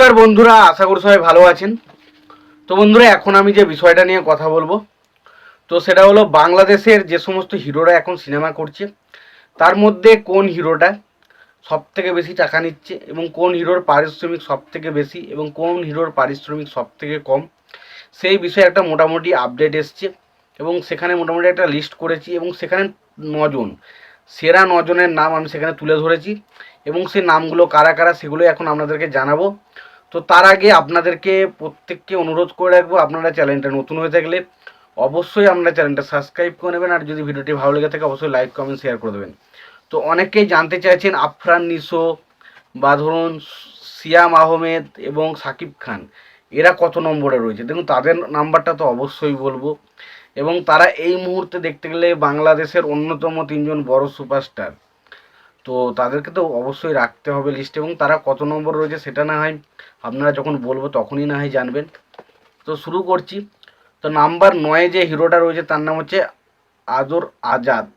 নমস্কার বন্ধুরা, আশা করি সবাই ভালো আছেন। তো বন্ধুরা, এখন আমি যে বিষয়টা নিয়ে কথা বলব, তো সেটা হলো বাংলাদেশের যে সমস্ত হিরোরা এখন সিনেমা করছে, তার মধ্যে কোন হিরোটা সব থেকে বেশি টাকা নিচ্ছে এবং কোন হিরোর পারিশ্রমিক সব থেকে বেশি এবং কোন হিরোর পারিশ্রমিক সব থেকে কম, সেই বিষয়ে একটা মোটামুটি আপডেট এসছে এবং সেখানে মোটামুটি একটা লিস্ট করেছি এবং সেখানে নজন, সেরা নজনের নাম আমি সেখানে তুলে ধরেছি এবং সেই নামগুলো কারা কারা সেগুলো এখন আপনাদেরকে জানাব। তো তার আগে আপনাদেরকে প্রত্যেককে অনুরোধ করে রাখব, আপনারা চ্যানেলটা নতুন হয়ে থাকলে অবশ্যই আপনারা চ্যানেলটা সাবস্ক্রাইব করে নেবেন, আর যদি ভিডিওটি ভালো লেগে থাকে অবশ্যই লাইক কমেন্ট শেয়ার করে দেবেন। তো অনেকেই জানতে চাইছেন আফরান নিশো বা ধরুন সিয়াম আহমেদ এবং সাকিব খান, এরা কত নম্বরে রয়েছে? দেখুন, তাদের নাম্বারটা তো অবশ্যই বলব। এবং তারা এই মুহূর্তে দেখতে গেলে বাংলাদেশের অন্যতম তিনজন বড় সুপারস্টার। তো তাদেরকে তো অবশ্যই রাখতে হবে লিস্টে এবং তারা কত নম্বর রয়েছে সেটা না হয় আপনারা যখন বলব তখনই না হয় জানবেন। তো শুরু করছি। তো নাম্বার নয়ে যে হিরোটা রয়েছে তার নাম হচ্ছে আদর আজাদ।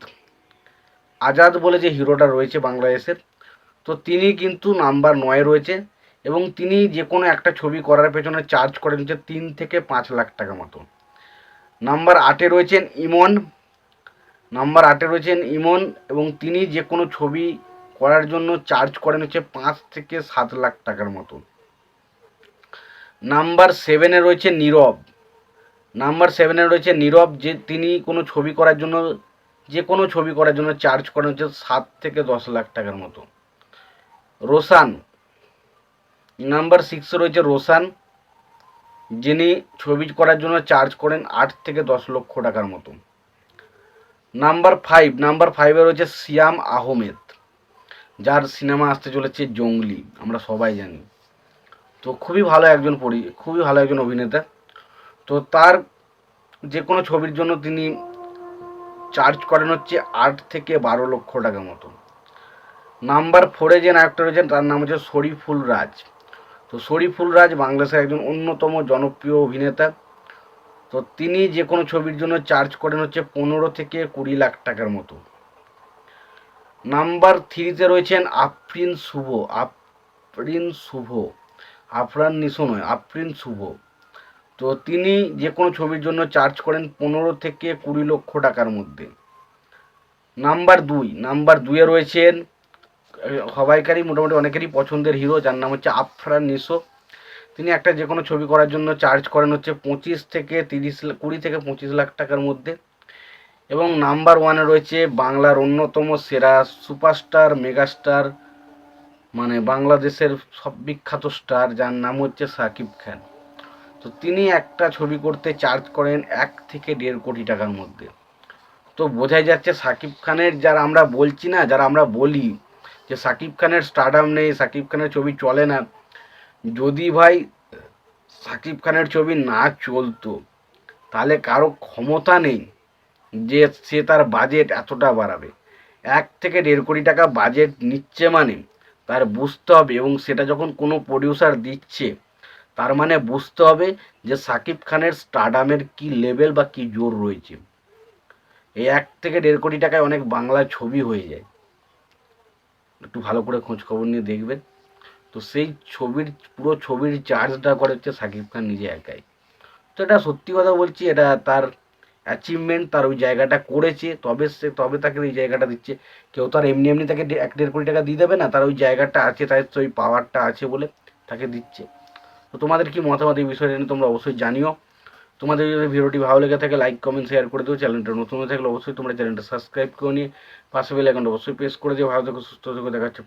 আজাদ বলে যে হিরোটা রয়েছে বাংলাদেশের তো তিনি কিন্তু নাম্বার নয়ে রয়েছে এবং তিনি যে কোনো একটা ছবি করার পেছনে চার্জ করেন হচ্ছে তিন থেকে পাঁচ লাখ টাকা মতো। নাম্বার আটে রয়েছেন ইমন। নাম্বার আটে রয়েছেন ইমন এবং তিনি যে কোনো ছবি করার জন্য চার্জ করেন হচ্ছে পাঁচ থেকে সাত লাখ টাকার মতো নাম্বার সেভেনে রয়েছে নীরব। নাম্বার সেভেনে রয়েছে নীরব যে তিনি কোনো ছবি করার জন্য, যে কোনো ছবি করার জন্য চার্জ করেন হচ্ছে সাত থেকে দশ লাখ টাকার মতো রোশান। নাম্বার সিক্সে রয়েছে রোশান, যিনি ছবি করার জন্য চার্জ করেন আট থেকে দশ লক্ষ টাকার মতো নাম্বার ফাইভ নাম্বার ফাইভে রয়েছে সিয়াম আহমেদ, যার সিনেমা আসতে চলেছে জঙ্গলি, আমরা সবাই জানি। তো খুবই ভালো একজন পরি, খুবই ভালো একজন অভিনেতা। তো তার যে কোনো ছবির জন্য তিনি চার্জ করেন হচ্ছে আট থেকে বারো লক্ষ টাকা মতো। নাম্বার ফোরে যে নায়কটা রয়েছেন, তার নাম হচ্ছে শরীফুল রাজ। তো শরীফুল রাজ বাংলাদেশের একজন অন্যতম জনপ্রিয় অভিনেতা। তো তিনি যে কোনো ছবির জন্য চার্জ করেন হচ্ছে পনেরো থেকে কুড়ি লাখ টাকার মতো। নাম্বার থ্রিতে রয়েছেন আফরিন শুভ। আফরিন শুভ। আফরান নিশো নয়, আফরিন শুভ। তো তিনি যে কোনো ছবির জন্য চার্জ করেন পনেরো থেকে কুড়ি লক্ষ টাকার মধ্যে। নাম্বার দুই নাম্বার দুয়ে রয়েছেন সবাইকারই মোটামুটি অনেকেরই পছন্দের হিরো যার নাম হচ্ছে আফরান নিশো। তিনি একটা যে কোনো ছবি করার জন্য চার্জ করেন হচ্ছে পঁচিশ থেকে তিরিশ কুড়ি থেকে পঁচিশ লাখ টাকার মধ্যে। এবং নাম্বার ওয়ানে রয়েছে বাংলার অন্যতম সেরা সুপারস্টার মেগাস্টার মানে বাংলাদেশের সব বিখ্যাত স্টার যার নাম হচ্ছে সাকিব খান। তো তিনি একটা ছবি করতে চার্জ করেন এক থেকে দেড় কোটি টাকার মধ্যে। তো বোঝাই যাচ্ছে সাকিব খানের যারা আমরা বলছি না, যারা আমরা বলি, যে সাকিব খানের স্টারডাম নেই, সাকিব খানের ছবি চলে না যদি ভাই সাকিব খানের ছবি না চলতো, তাহলে কারও ক্ষমতা নেই যে সে তার বাজেট এতটা বাড়াবে। এক থেকে দেড় কোটি টাকা বাজেট নিচ্ছে মানে তার বুঝতে হবে এবং সেটা যখন কোনো প্রডিউসার দিচ্ছে, তার মানে বুঝতে হবে যে সাকিব খানের স্টাডামের কি লেভেল বা কি জোর রয়েছে। এই এক থেকে দেড় কোটি টাকায় অনেক বাংলা ছবি হয়ে যায়। একটু ভালো করে খোঁজ খবর নিয়ে দেখবেন। তো সেই ছবির, পুরো ছবির চার্জটা করে হচ্ছে সাকিব খান নিজে একাই। তো এটা সত্যি কথা বলছি, এটা তার অ্যাচিভমেন্ট তার ওই জায়গাটা করেছে, তবে সে, তবে তাকে ওই জায়গাটা দিচ্ছে। কেউ তো আর এমনি এমনি তাকে এক দেড় কোটি টাকা দিয়ে দেবে না, তার ওই জায়গাটা আছে, তার ওই পাওয়ারটা আছে বলে তাকে দিচ্ছে। তো তোমাদের কি মতামত এই বিষয়টা নিয়ে তোমরা অবশ্যই জানিও। তোমাদের যদি ভিডিওটি ভালো লেগে থাকে লাইক কমেন্ট শেয়ার করে দিও। চ্যানেলটা নতুন হয়ে থাকলে অবশ্যই তোমরা চ্যানেলটা সাবস্ক্রাইব করে নিয়ে পাশে বেল অ্যাকাউন্ট অবশ্যই প্রেস করে দিও। ভালো থেকো, সুস্থ থেকো, দেখা হচ্ছে